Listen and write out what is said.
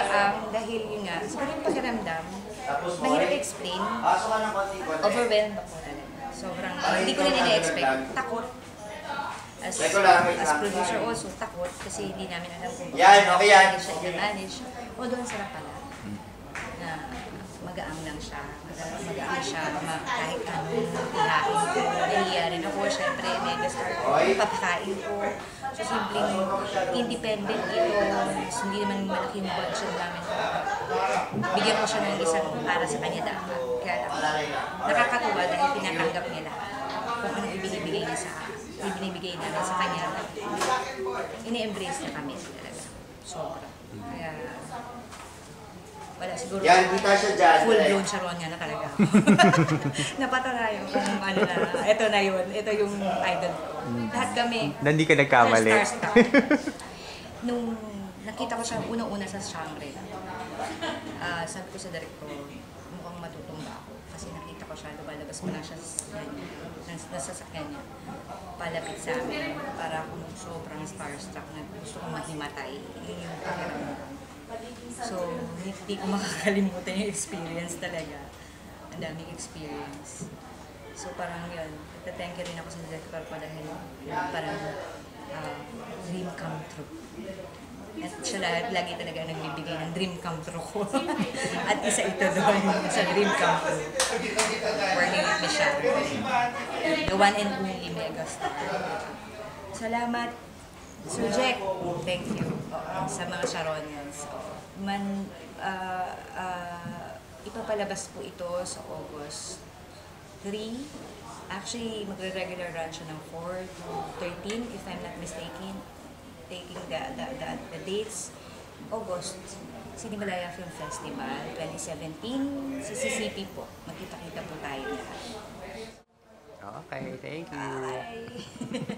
magaang dahil yun nga, siguro yung pakiramdam, mahirap explain. Ka konti-konti. Overwhelmed ako talaga. Sobrang, hindi ko rin ina-expect. Takot. As, as producer also, takot kasi hindi namin alam kung Yan, okay yan. siya i-manage. Although, ang sarap pala. Na magaang lang siya. Maga- Magaang siya. Ma- kahit anong Ko. Papakain ko. So, simpleng independent ito. So, hindi naman malaki yung budget namin. Bigyan ko siya ng isang para sa kanya dapat. Kaya lang, nakakatuwa dahil tinatanggap niya lahat. Kung ano ibinibigay niya sa ibinibigay namin sa kanya. Ini-embrace niya kami talaga. Sobra. Kaya, wala siguro. Yan, kita siya dyan. Full blown Sharon niya na talaga. Napatanayo kung ano na, ito na yun. Ito yung idol ko. Lahat kami. Na hindi ka nagkamali. Nung nakita ko siya unang-una sa Shangri-La, ah sabi ko sa director, mukhang matutumba ako. Kasi nakita ko siya, lumalabas pa lang siya sa nas- nasa sasakyan niya. Palapit sa amin, para akong sobrang starstruck na gusto kong mahimatay. Yun yung pakiramdam. So, hindi ko makakalimutan yung experience talaga. Ang daming experience. So, parang yun. Thank you rin ako sa director ko dahil parang ah, dream come true. At siya lagi, lagi talaga nagbibigay ng dream come true ko. At isa ito doon sa dream come true. Working with Michelle. The one and only megastar. Salamat Sir Jack, thank you sa mga Sharonians. Man, ah, ah, ipapalabas po ito sa August 3. Actually, magre-regular run siya ng 4 to 13, if I'm not mistaken. Taking the, the, the, the dates. August, Sinimalaya Film Festival 2017. Sa CCP po. Magkita-kita po tayo lahat. Okay, thank you. Bye!